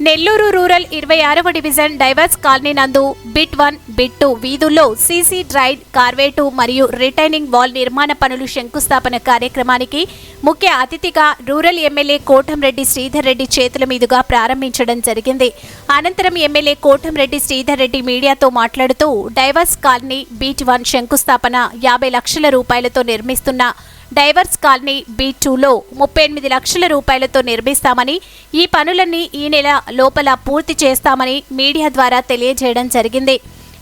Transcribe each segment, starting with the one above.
Nellore rural ఇరవై ఆరవ division drivers colony నందు బిట్ వన్ బిట్ టూ వీధుల్లో సీసీ డ్రైడ్ కార్వేటు మరియు రిటైనింగ్ వాల్ నిర్మాణ పనులు శంకుస్థాపన కార్యక్రమానికి ముఖ్య అతిథిగా rural M L A Kotamreddy Sridhar Reddy చేతుల మీదుగా ప్రారంభించడం జరిగింది. అనంతరం ఎమ్మెల్యే కోటంరెడ్డి శ్రీధర్ రెడ్డి మీడియాతో మాట్లాడుతూ డైవర్స్ కాలనీ బీట్ వన్ శంకుస్థాపన యాభై లక్షల రూపాయలతో నిర్మిస్తున్న డైవర్స్ కాలనీ బీ టూలో ముప్పై ఎనిమిది లక్షల రూపాయలతో నిర్మిస్తామని ఈ పనులన్నీ ఈ నెల లోపల పూర్తి చేస్తామని మీడియా ద్వారా తెలియజేయడం జరిగింది.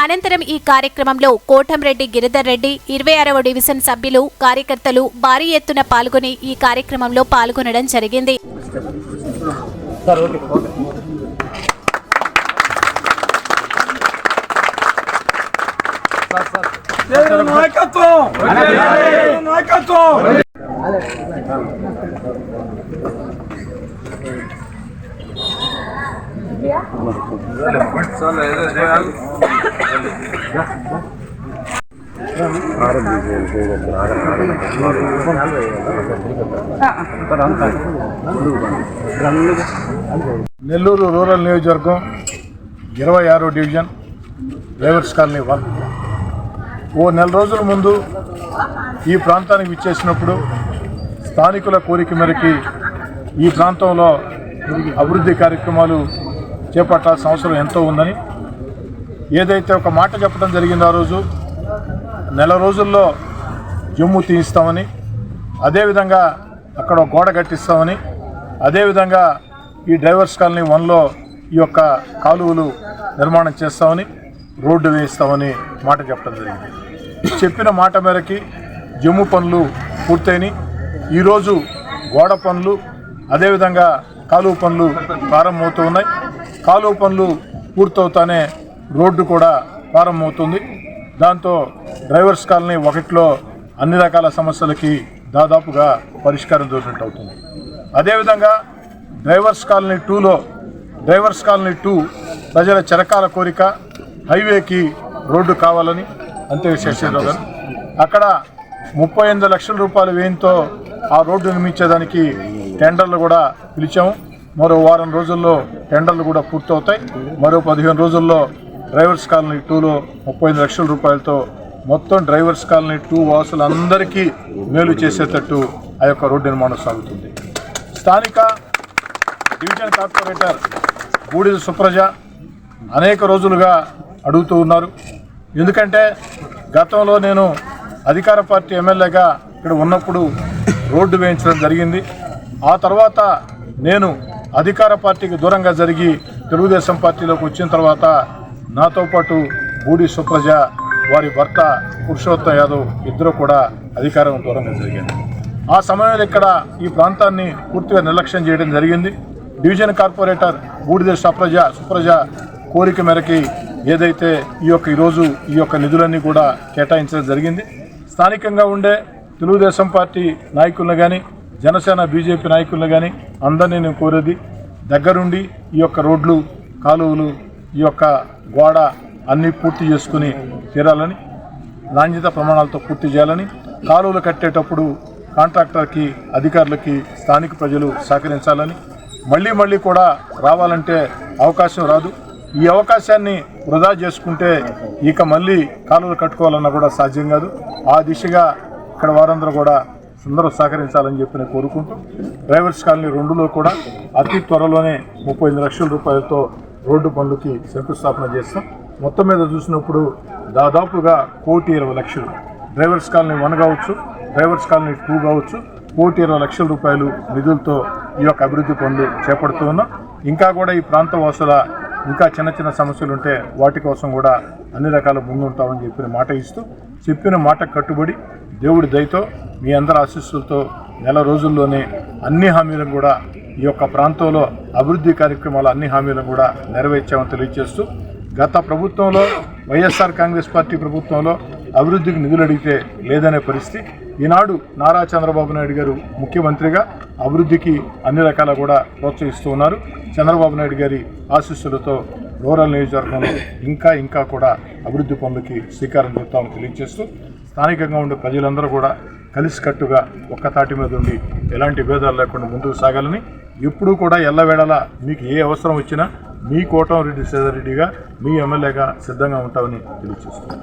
అనంతరం ఈ కార్యక్రమంలో కోటంరెడ్డి గిరిధర్ రెడ్డి ఇరవై ఆరవ డివిజన్ సభ్యులు కార్యకర్తలు భారీ ఎత్తున పాల్గొని ఈ కార్యక్రమంలో పాల్గొనడం జరిగింది. నాయకత్వం నాయకత్వం నెల్లూరు రూరల్ నియోజకవర్గం ఇరవై ఆరో డివిజన్ డ్రైవర్స్ కాలనీ వన్. ఓ నెల రోజుల ముందు ఈ ప్రాంతానికి విచ్చేసినప్పుడు స్థానికుల కోరిక మేరకి ఈ ప్రాంతంలో అభివృద్ధి కార్యక్రమాలు చేపట్టాల్సిన అవసరం ఎంతో ఉందని ఏదైతే ఒక మాట చెప్పడం జరిగిందో ఆ రోజు నెల రోజుల్లో జమ్ము తీయిస్తామని అదేవిధంగా అక్కడ గోడ కట్టిస్తామని అదేవిధంగా ఈ డ్రైవర్స్ కాలనీ వన్లో ఈ యొక్క కాలువలు నిర్మాణం చేస్తామని రోడ్డు వేయిస్తామని మాట చెప్పడం జరిగింది. చెప్పిన మాట మేరకి జమ్ము పనులు పూర్తయినాయి. ఈరోజు గోడ పనులు అదేవిధంగా కాలువ పనులు ప్రారంభమవుతూ ఉన్నాయి. కాలువ పనులు పూర్తవుతానే రోడ్డు కూడా ప్రారంభమవుతుంది. దాంతో డ్రైవర్స్ కాలనీ ఒకటిలో అన్ని రకాల సమస్యలకి దాదాపుగా పరిష్కారం దొరికినట్టు అవుతుంది. అదేవిధంగా డ్రైవర్స్ కాలనీ టూలో డ్రైవర్స్ కాలనీ టూ ప్రజల చిరకాల కోరిక హైవేకి రోడ్డు కావాలని అంతే శశిరావు గారు అక్కడ ముప్పై ఎనిమిది లక్షల రూపాయల వ్యయంతో ఆ రోడ్డు నిర్మించేదానికి టెండర్లు కూడా పిలిచాము. మరో వారం రోజుల్లో టెండర్లు కూడా పూర్తవుతాయి. మరో పదిహేను రోజుల్లో డ్రైవర్స్ కాలనీ టూలో ముప్పై ఐదు లక్షల రూపాయలతో మొత్తం డ్రైవర్స్ కాలనీ టూ వాసులందరికీ మేలు చేసేటట్టు ఆ యొక్క రోడ్డు నిర్మాణం సాగుతుంది. స్థానిక డివిజన్ కార్పొరేటర్ బూడిద సుప్రజ అనేక రోజులుగా అడుగుతూ ఉన్నారు. ఎందుకంటే గతంలో నేను అధికార పార్టీ ఎమ్మెల్యేగా ఇక్కడ ఉన్నప్పుడు రోడ్డు వేయించడం జరిగింది. ఆ తర్వాత నేను అధికార పార్టీకి దూరంగా జరిగి తెలుగుదేశం పార్టీలోకి వచ్చిన తర్వాత నాతో పాటు బూడి సుప్రజ వారి భర్త పురుషోత్తం యాదవ్ ఇద్దరు కూడా అధికారం దూరంగా జరిగింది ఆ సమయంలో ఇక్కడ ఈ ప్రాంతాన్ని పూర్తిగా నిర్లక్ష్యం చేయడం జరిగింది. డివిజన్ కార్పొరేటర్ బూడిద సుప్రజ సుప్రజ కోరిక మేరకి ఏదైతే ఈ యొక్క ఈరోజు ఈ యొక్క నిధులన్నీ కూడా కేటాయించడం జరిగింది. స్థానికంగా ఉండే తెలుగుదేశం పార్టీ నాయకులను కానీ జనసేన బీజేపీ నాయకులను కానీ అందరినీ నేను కోరేది దగ్గరుండి ఈ యొక్క రోడ్లు కాలువలు ఈ యొక్క గోడ అన్నీ పూర్తి చేసుకుని తీరాలని నాణ్యత ప్రమాణాలతో పూర్తి చేయాలని కాలువలు కట్టేటప్పుడు కాంట్రాక్టర్కి అధికారులకి స్థానిక ప్రజలు సహకరించాలని మళ్ళీ మళ్ళీ కూడా రావాలంటే అవకాశం రాదు. ఈ అవకాశాన్ని వృధా చేసుకుంటే ఇక మళ్ళీ కాలువలు కట్టుకోవాలన్నా కూడా సాధ్యం కాదు. ఆ దిశగా ఇక్కడ వారందరూ కూడా అందరూ సహకరించాలని చెప్పి నేను కోరుకుంటూ డ్రైవర్స్ కాలనీ రెండులో కూడా అతి త్వరలోనే ముప్పై లక్షల రూపాయలతో రోడ్డు పనులకి శంకుస్థాపన చేస్తాం. మొత్తం మీద చూసినప్పుడు దాదాపుగా కోటి ఇరవై లక్షలు. డ్రైవర్స్ కాలనీ వన్ కావచ్చు డ్రైవర్స్ కాలనీ టూ కావచ్చు కోటి ఇరవై లక్షల రూపాయలు నిధులతో ఈ యొక్క అభివృద్ధి పనులు చేపడుతూ ఉన్నాం. ఇంకా కూడా ఈ ప్రాంత వాసుల ఇంకా చిన్న చిన్న సమస్యలు ఉంటే వాటి కోసం కూడా అన్ని రకాల ముందుంటామని చెప్పిన మాట ఇస్తూ చెప్పిన మాట కట్టుబడి దేవుడి దయతో మీ అందరి ఆశీస్సులతో నెల రోజుల్లోనే అన్ని హామీలను కూడా ఈ యొక్క ప్రాంతంలో అభివృద్ధి కార్యక్రమాలు అన్ని హామీలను కూడా నెరవేర్చామని తెలియజేస్తూ గత ప్రభుత్వంలో వైఎస్ఆర్ కాంగ్రెస్ పార్టీ ప్రభుత్వంలో అభివృద్ధికి నిధులు అడిగితే లేదనే పరిస్థితి. ఈనాడు నారా చంద్రబాబు నాయుడు గారు ముఖ్యమంత్రిగా అభివృద్ధికి అన్ని రకాల కూడా ప్రోత్సహిస్తూ ఉన్నారు. చంద్రబాబు నాయుడు గారి ఆశీస్సులతో రూరల్ నియోజకవర్గంలో ఇంకా ఇంకా కూడా అభివృద్ధి పనులకి శ్రీకారం చుడతామని తెలియజేస్తూ స్థానికంగా ఉండే ప్రజలందరూ కూడా కలిసికట్టుగా ఒక్క తాటి మీద ఉండి ఎలాంటి భేదాలు లేకుండా ముందుకు సాగాలని ఎప్పుడూ కూడా ఎల్లవేళలా మీకు ఏ అవసరం వచ్చినా మీ కోటం రెడ్డి సేదరెడ్డిగా మీ ఎమ్మెల్యేగా సిద్ధంగా ఉంటామని తెలియజేస్తున్నాను